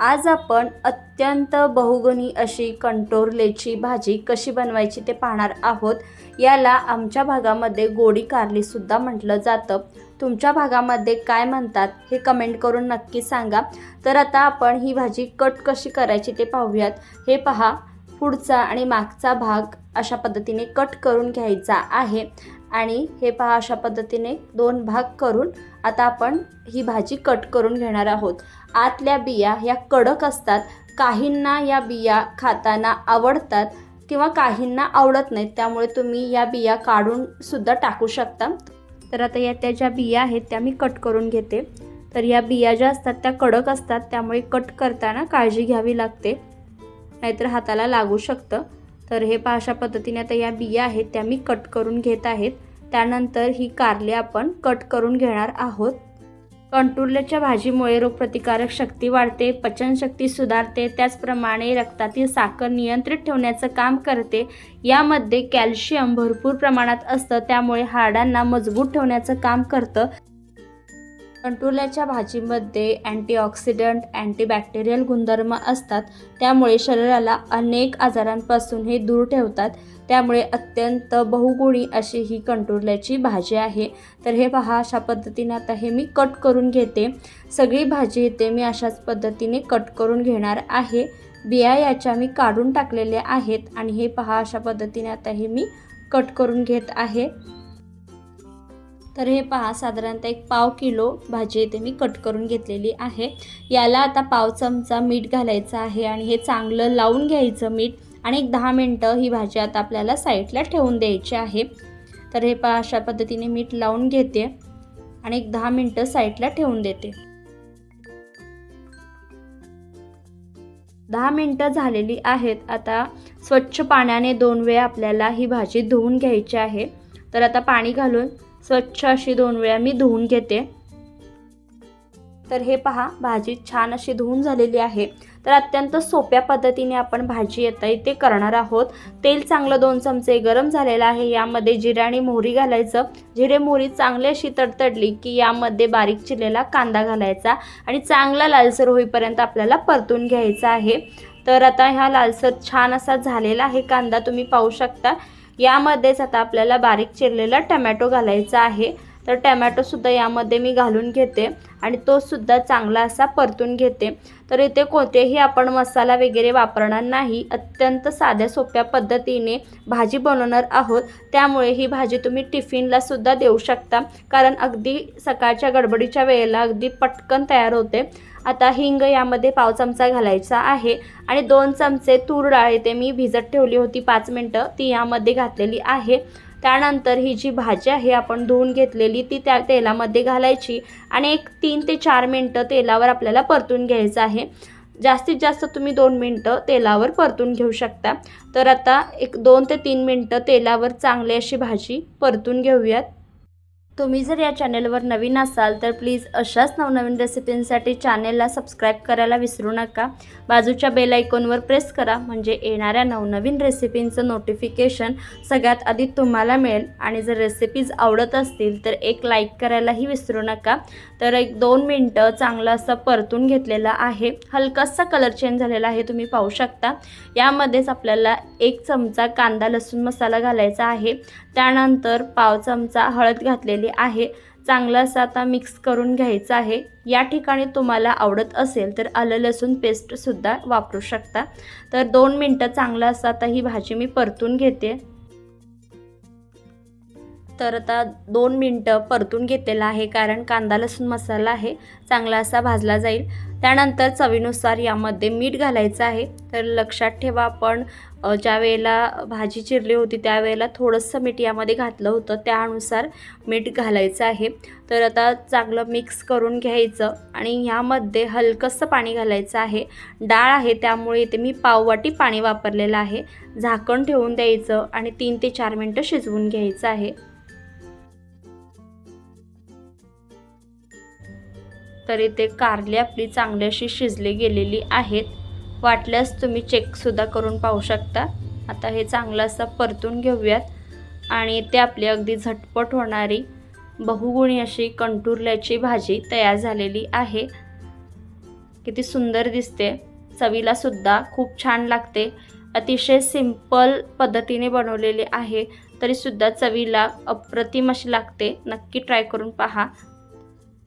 आज आपण अत्यंत बहुगुणी अशी कंटोरलेची भाजी कशी बनवायची ते पाहणार आहोत. याला आमच्या भागामध्ये गोडी कारलीसुद्धा म्हटलं जातं. तुमच्या भागामध्ये काय म्हणतात हे कमेंट करून नक्की सांगा. तर आता आपण ही भाजी कट कशी करायची ते पाहूयात. हे पहा पुढचा आणि मागचा भाग अशा पद्धतीने कट करून घ्यायचा आहे. आणि हे पहा अशा पद्धतीने दोन भाग करून आता आपण ही भाजी कट करून घेणार आहोत. आतल्या बिया ह्या कडक असतात. काहींना या बिया खाताना आवडतात किंवा काहींना आवडत नाहीत त्यामुळे तुम्ही या बिया काढून सुद्धा टाकू शकता. तर आता या त्या ज्या बिया आहेत त्या मी कट करून घेते. तर या बिया ज्या असतात त्या कडक असतात त्यामुळे कट करताना काळजी घ्यावी लागते. नाहीतर हाताला लागू शकतं. तर हे पहा अशा पद्धतीने आता या बिया आहेत त्या मी कट करून घेत आहेत. त्यानंतर ही कारले आपण कट करून घेणार आहोत. कंटुरल्याच्या भाजीमुळे रोगप्रतिकारक शक्ती वाढते पचनशक्ती सुधारते त्याचप्रमाणे रक्तातील साखर नियंत्रित ठेवण्याचं काम करते. यामध्ये कॅल्शियम भरपूर प्रमाणात असतं त्यामुळे हाडांना मजबूत ठेवण्याचं काम करतं. कंटुरल्याच्या भाजीमध्ये अँटीऑक्सिडंट अँटीबॅक्टेरियल गुणधर्म असतात. त्यामुळे शरीराला अनेक आजारांपासून हे दूर ठेवतात. त्यामुळे अत्यंत बहुगुणी अशी ही कंटुरल्याची भाजी आहे. तर हे पहा अशा पद्धतीने आता हे मी कट करून घेते. सगळी भाजी इथे मी अशाच पद्धतीने कट करून घेणार आहे. बिया याच्या मी काढून टाकलेल्या आहेत आणि हे पहा अशा पद्धतीने आता हे मी कट करून घेत आहे. तर हे पहा साधारणतः एक पाव किलो भाजी इथे मी कट करून घेतलेली आहे. याला आता पाव चमचा मीठ घालायचं आहे आणि हे चांगलं लावून घ्यायचं मीठ आणि एक दहा मिनटं ही भाजी आता आपल्याला साईडला ठेवून द्यायची आहे. तर हे पहा अशा पद्धतीने मीठ लावून घेते आणि एक दहा मिनटं साईडला ठेवून देते. दहा मिनटं झालेली आहेत. आता स्वच्छ पाण्याने दोन वेळा आपल्याला ही भाजी धुवून घ्यायची आहे. तर आता पाणी घालून स्वच्छ अशी दोन वेळा मी धुवून घेते. तर हे पहा भाजी छान अशी धुवून झालेली आहे. तर अत्यंत सोप्या पद्धतीने आपण भाजी येता इथे करणार आहोत. तेल चांगलं दोन चमचे गरम झालेलं आहे. यामध्ये जिरे आणि मोहरी घालायचं. जिरे मोहरी चांगली अशी तडतडली की यामध्ये बारीक चिरलेला कांदा घालायचा आणि चांगला लालसर होईपर्यंत आपल्याला परतून घ्यायचा आहे. तर आता ह्या लालसर छान असा झालेला आहे कांदा तुम्ही पाहू शकता. यामध्येच आता आपल्याला बारीक चिरलेला टमॅटो घालायचा आहे. तर टमॅटोसुद्धा यामध्ये मी घालून घेते आणि तो सुद्धा चांगला असा परतून घेते. तर इथे कोणतेही आपण मसाला वगैरे वापरणार नाही. अत्यंत साध्या सोप्या पद्धतीने भाजी बनवणार आहोत. त्यामुळे ही भाजी तुम्ही टिफिनला सुद्धा देऊ शकता. कारण अगदी सकाळच्या गडबडीच्या वेळेला अगदी पटकन तयार होते. आता हिंग यामध्ये पाव चमचा घालायचा आहे आणि दोन चमचे तूर डाळ इथे मी भिजत ठेवली होती पाच मिनटं. ती यामध्ये घातलेली आहे. त्यानंतर ही जी भाजी आहे आपण धुवून घेतलेली ती त्या तेलामध्ये घालायची आणि एक तीन ते चार मिनटं तेलावर आपल्याला परतून घ्यायचं आहे. जास्तीत जास्त तुम्ही दोन मिनटं तेलावर परतून घेऊ शकता. तर आता एक दोन ते तीन मिनटं तेलावर चांगली अशी भाजी परतून घेऊयात. तुम्ही जर या चॅनेलवर नवीन असाल तर प्लीज अशाच नवनवीन रेसिपींसाठी चॅनेलला सबस्क्राईब करायला विसरू नका. बाजूच्या बेल आयकॉनवर प्रेस करा म्हणजे येणाऱ्या नवनवीन रेसिपींचं नोटिफिकेशन सगळ्यात आधी तुम्हाला मिळेल. आणि जर रेसिपीज आवडत असतील तर एक लाईक करायलाही विसरू नका. तर एक दोन मिनटं चांगलं असं परतून घेतलेलं आहे. हलकासा कलर चेंज झालेला आहे तुम्ही पाहू शकता. यामध्येच आपल्याला एक चमचा कांदा लसूण मसाला घालायचा आहे. त्यानंतर पाव चमचा हळद घातलेली आहे. चांगलं असं आता मिक्स करून घ्यायचं आहे. या ठिकाणी तुम्हाला आवडत असेल तर आलं लसूण पेस्टसुद्धा वापरू शकता. तर दोन मिनटं चांगलं असं आता ही भाजी मी परतून घेते. तर आता दोन मिनटं परतून घेतलेला आहे कारण कांदा लसूण मसाला आहे. चांगला असा भाजला जाईल. त्यानंतर चवीनुसार यामध्ये मीठ घालायचं आहे. तर लक्षात ठेवा आपण ज्या वेळेला भाजी चिरली होती त्यावेळेला थोडंसं मीठ यामध्ये घातलं होतं. त्यानुसार मीठ घालायचं आहे. तर आता चांगलं मिक्स करून घ्यायचं आणि ह्यामध्ये हलकंसं पाणी घालायचं आहे. डाळ आहे त्यामुळे इथे मी पाववाटी पाणी वापरलेलं आहे. झाकण ठेवून द्यायचं आणि तीन ते चार मिनटं शिजवून घ्यायचं आहे. तर इथे कारली आपली चांगली अशी शिजली गेलेली आहेत. वाटल्यास तुम्ही चेकसुद्धा करून पाहू शकता. आता हे चांगलं असं परतून घेऊयात. आणि ते आपली अगदी झटपट होणारी बहुगुणी अशी कंटुरल्याची भाजी तयार झालेली आहे. किती सुंदर दिसते. चवीला सुद्धा खूप छान लागते. अतिशय सिंपल पद्धतीने बनवलेले आहे. तरीसुद्धा चवीला अप्रतिम अशी लागते. नक्की ट्राय करून पहा.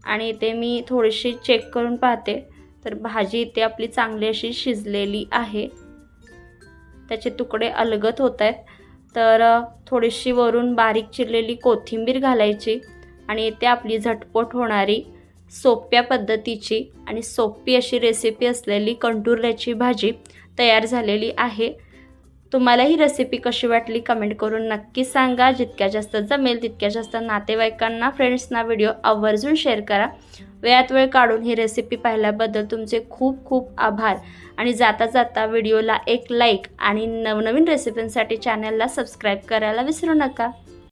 आणि इथे मी थोडीशी चेक करून पाहते. तर भाजी इथे आपली चांगली अशी शिजलेली आहे. त्याचे तुकडे अलगत होत आहेत तर थोडीशी वरून बारीक चिरलेली कोथिंबीर घालायची आणि इथे आपली झटपट होणारी सोप्या पद्धतीची आणि सोपी अशी रेसिपी असलेली कंटुरल्याची भाजी तयार झालेली आहे. तुम्हाला ही रेसिपी कशी वाटली कमेंट करून नक्की सांगा. जितक्या जास्त जमेल तितक्या जास्त नातेवाईकांना फ्रेंड्सना व्हिडिओ आवर्जून शेअर करा. वेळात वेळ काढून ही रेसिपी पाहिल्याबद्दल तुमचे खूप खूप आभार. आणि जाता जाता व्हिडिओला एक लाईक आणि नवनवीन रेसिपींसाठी चॅनलला सबस्क्राईब करायला विसरू नका.